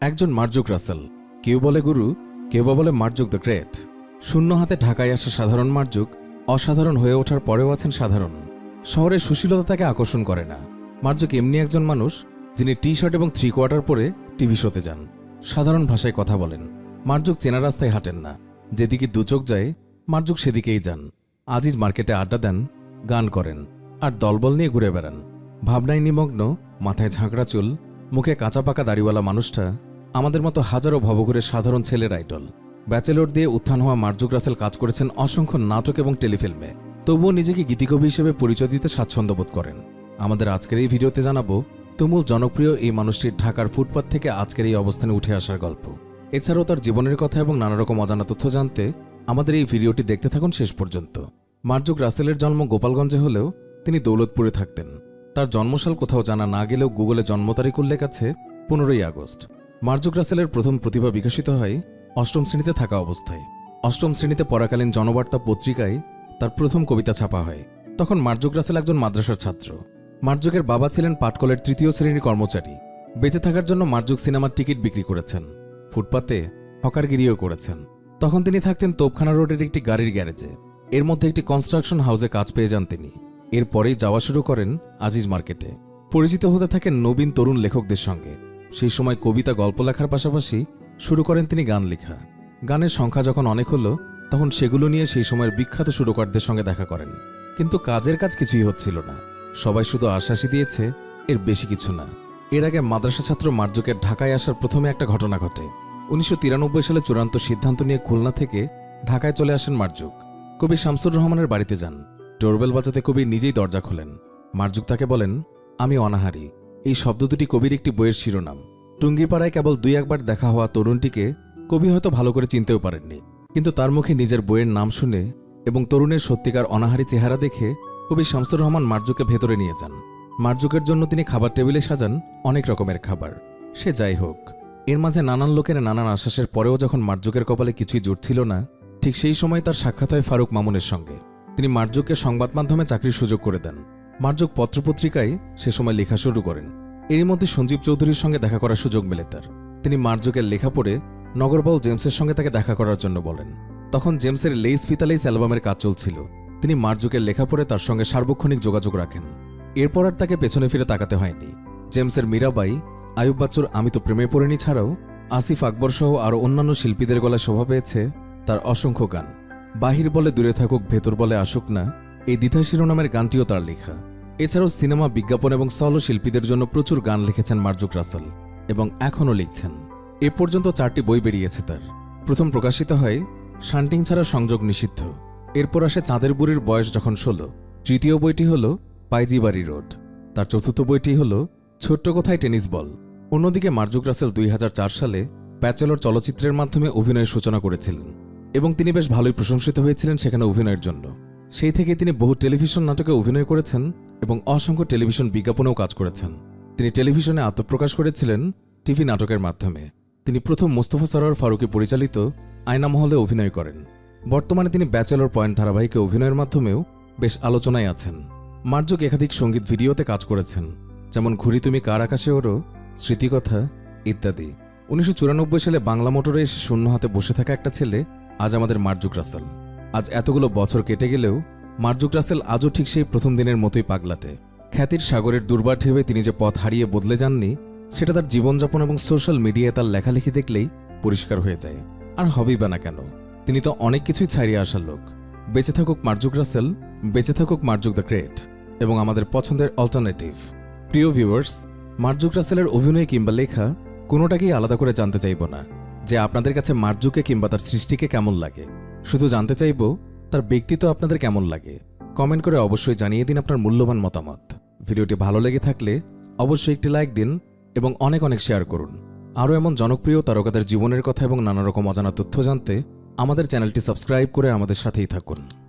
একজন মার্জুক রাসেল। কেউ বলে গুরু, কেউ বা বলে মার্জুক দ্য গ্রেট। শূন্য হাতে ঢাকায় আসা সাধারণ মার্জুক অসাধারণ হয়ে ওঠার পরেও আছেন সাধারণ। শহরের সুশীলতা তাকে আকর্ষণ করে না। মার্জুক এমনি একজন মানুষ, যিনি টি শার্ট এবং থ্রি কোয়ার্টার পরে টিভি শোতে যান। সাধারণ ভাষায় কথা বলেন। মার্জুক চেনা রাস্তায় হাঁটেন না। যেদিকে দুচোখ যায়, মার্জুক সেদিকেই যান। আজিজ মার্কেটে আড্ডা দেন, গান করেন আর দলবল নিয়ে ঘুরে বেড়ান। ভাবনায় নিমগ্ন, মাথায় ঝাঁকড়া চুল, মুখে কাঁচা পাকা দাড়িওয়ালা মানুষটা আমাদের মতো হাজারো ভবঘুরের সাধারণ ছেলের আইডল। ব্যাচেলর দিয়ে উত্থান হওয়া মার্জুক রাসেল কাজ করেছেন অসংখ্য নাটক এবং টেলিফিল্মে। তবুও নিজেকে গীতিকবি হিসেবে পরিচয় দিতে স্বাচ্ছন্দ্য বোধ করেন। আমাদের আজকের এই ভিডিওতে জানাব, তুমুল জনপ্রিয় এই মানুষটির ঢাকার ফুটপাথ থেকে আজকের এই অবস্থানে উঠে আসার গল্প। এছাড়াও তার জীবনের কথা এবং নানা রকম অজানা তথ্য জানতে আমাদের এই ভিডিওটি দেখতে থাকুন শেষ পর্যন্ত। মার্জুক রাসেলের জন্ম গোপালগঞ্জে হলেও তিনি দৌলতপুরে থাকতেন। তার জন্মসাল কোথাও জানা না গেলেও গুগলে জন্ম তারিখ উল্লেখ আছে পনেরোই আগস্ট। মার্জুক রাসেলের প্রথম প্রতিভা বিকশিত হয় অষ্টম শ্রেণীতে থাকা অবস্থায়। অষ্টম শ্রেণীতে পড়াকালীন জনবার্তা পত্রিকায় তার প্রথম কবিতা ছাপা হয়। তখন মার্জুক রাসেল একজন মাদ্রাসার ছাত্র। মার্জুকের বাবা ছিলেন পাটকলের তৃতীয় শ্রেণির কর্মচারী। বেঁচে থাকার জন্য মার্জুক সিনেমার টিকিট বিক্রি করেছেন। ফুটপাতে হকারগিরিও করেছেন। তখন তিনি থাকতেন তোপখানা রোডের একটি গাড়ির গ্যারেজে। এর মধ্যে একটি কনস্ট্রাকশন হাউসে কাজ পেয়ে যান তিনি। এরপরেই যাওয়া শুরু করেন আজিজ মার্কেটে। পরিচিত হতে থাকেন নবীন তরুণ লেখকদের সঙ্গে। সেই সময় কবিতা গল্প লেখার পাশাপাশি শুরু করেন তিনি গান লেখা। গানের সংখ্যা যখন অনেক হলো, তখন সেগুলো নিয়ে সেই সময়ের বিখ্যাত সুরকারদের সঙ্গে দেখা করেন। কিন্তু কাজের কাজ কিছুই হচ্ছিল না। সবাই শুধু আশ্বাসই দিয়েছে, এর বেশি কিছু না। এর আগে মাদ্রাসা ছাত্র মার্জুকের ঢাকায় আসার প্রথমে একটা ঘটনা ঘটে। উনিশশো তিরানব্বই সালে চূড়ান্ত সিদ্ধান্ত নিয়ে খুলনা থেকে ঢাকায় চলে আসেন মার্জুক। কবি শামসুর রহমানের বাড়িতে যান। ডোরবেল বাজাতে কবি নিজেই দরজা খোলেন। মার্জুক তাকে বলেন, আমি অনাহারি। এই শব্দ দুটি কবির একটি বইয়ের শিরোনাম। টুঙ্গিপাড়ায় কেবল দুই একবার দেখা হওয়া তরুণটিকে কবি হয়তো ভালো করে চিনতেও পারেননি। কিন্তু তার মুখে নিজের বইয়ের নাম শুনে এবং তরুণের সত্যিকার অনাহারি চেহারা দেখে কবি শামসুর রহমান মার্জুকে ভেতরে নিয়ে যান। মার্জুকের জন্য তিনি খাবার টেবিলে সাজান অনেক রকমের খাবার। সে যাই হোক, এর মাঝে নানান লোকের নানান আশ্বাসের পরেও যখন মার্জুকের কপালে কিছুই জুটছিল না, ঠিক সেই সময় তার সাক্ষাৎ হয় ফারুক মামুনের সঙ্গে। তিনি মার্জুককে সংবাদ মাধ্যমে চাকরির সুযোগ করে দেন। মার্জুক পত্রপত্রিকায় সে সময় লেখা শুরু করেন। এরই মধ্যে সঞ্জীব চৌধুরীর সঙ্গে দেখা করার সুযোগ মেলে তার। তিনি মার্জুকের লেখা পড়ে নগরবাল জেমসের সঙ্গে তাকে দেখা করার জন্য বলেন। তখন জেমসের লেইস ফিতালেইস অ্যালবামের কাজ চলছিল। তিনি মার্জুকের লেখা পড়ে তার সঙ্গে সার্বক্ষণিক যোগাযোগ রাখেন। এরপর আর তাকে পেছনে ফিরে তাকাতে হয়নি। জেমসের মীরাবাই, আয়ুব বাচ্চুর আমি তো প্রেমে পড়েনি ছাড়াও আসিফ আকবর সহ আরও অন্যান্য শিল্পীদের গলায় শোভা পেয়েছে তার অসংখ্য গান। বাহির বলে দূরে থাকুক, ভেতর বলে আসুক না এই দ্বিধা শিরোনামের গানটিও তার লেখা। এছাড়াও সিনেমা বিজ্ঞাপন এবং সলো শিল্পীদের জন্য প্রচুর গান লিখেছেন মার্জুক রাসেল এবং এখনও লিখছেন। এ পর্যন্ত চারটি বই বেরিয়েছে তার। প্রথম প্রকাশিত হয় শান্টিং ছাড়া সংযোগ নিষিদ্ধ। এরপর আসে চাঁদের বুড়ির বয়স যখন ষোলো। তৃতীয় বইটি হল, পাইজিবাড়ি রোড। তার চতুর্থ বইটি হল, ছোট্ট কোথায় টেনিস বল? অন্যদিকে মার্জুক রাসেল দুই হাজার চার সালে ব্যাচেলর চলচ্চিত্রের মাধ্যমে অভিনয়ের সূচনা করেছিলেন এবং তিনি বেশ ভালোই প্রশংসিত হয়েছিলেন সেখানে অভিনয়ের জন্য। সেই থেকে তিনি বহু টেলিভিশন নাটকে অভিনয় করেছেন এবং অসংখ্য টেলিভিশন বিজ্ঞাপনেও কাজ করেছেন। তিনি টেলিভিশনে আত্মপ্রকাশ করেছিলেন টিভি নাটকের মাধ্যমে। তিনি প্রথম মোস্তফা সরার ফারুকে পরিচালিত আয়না মহলে অভিনয় করেন। বর্তমানে তিনি ব্যাচেলর পয়েন্ট ধারাবাহিকে অভিনয়ের মাধ্যমেও বেশ আলোচনায় আছেন। মার্জুক একাধিক সংগীত ভিডিওতে কাজ করেছেন, যেমন ঘুরি তুমি কার আকাশে ওরো স্মৃতিকথা ইত্যাদি। উনিশশো চুরানব্বই সালে বাংলা মোটরে এসে শূন্য হাতে বসে থাকা একটা ছেলে আজ আমাদের মার্জুক রাসেল। আজ এতগুলো বছর কেটে গেলেও মার্জুক রাসেল আজও ঠিক সেই প্রথম দিনের মতোই পাগলাটে। খ্যাতির সাগরের দুর্বার ঢেবে তিনি যে পথ হারিয়ে বদলে যাননি, সেটা তার জীবনযাপন এবং সোশ্যাল মিডিয়ায় তার লেখালেখি দেখলেই পরিষ্কার হয়ে যায়। আর হবেই বা না কেন, তিনি তো অনেক কিছুই ছাড়িয়ে আসার লোক। বেঁচে থাকুক মার্জুক রাসেল, বেঁচে থাকুক মার্জুক দ্য গ্রেট এবং আমাদের পছন্দের অল্টারনেটিভ প্রিয় ভিউয়ার্স মার্জুক রাসেলের অভিনয় কিংবা লেখা কোনোটাকেই আলাদা করে জানতে চাইব না, যে আপনাদের কাছে মার্জুকে কিংবা তার সৃষ্টিকে কেমন লাগে। শুধু জানতে চাইব, তার ব্যক্তিত্ব আপনাদের কেমন লাগে? কমেন্ট করে অবশ্যই জানিয়ে দিন আপনার মূল্যবান মতামত। ভিডিওটি ভালো লেগে থাকলে অবশ্যই একটি লাইক দিন এবং অনেক অনেক শেয়ার করুন। আরও এমন জনপ্রিয় তারকাদের জীবনের কথা এবং নানা রকম অজানা তথ্য জানতে আমাদের চ্যানেলটি সাবস্ক্রাইব করে আমাদের সাথেই থাকুন।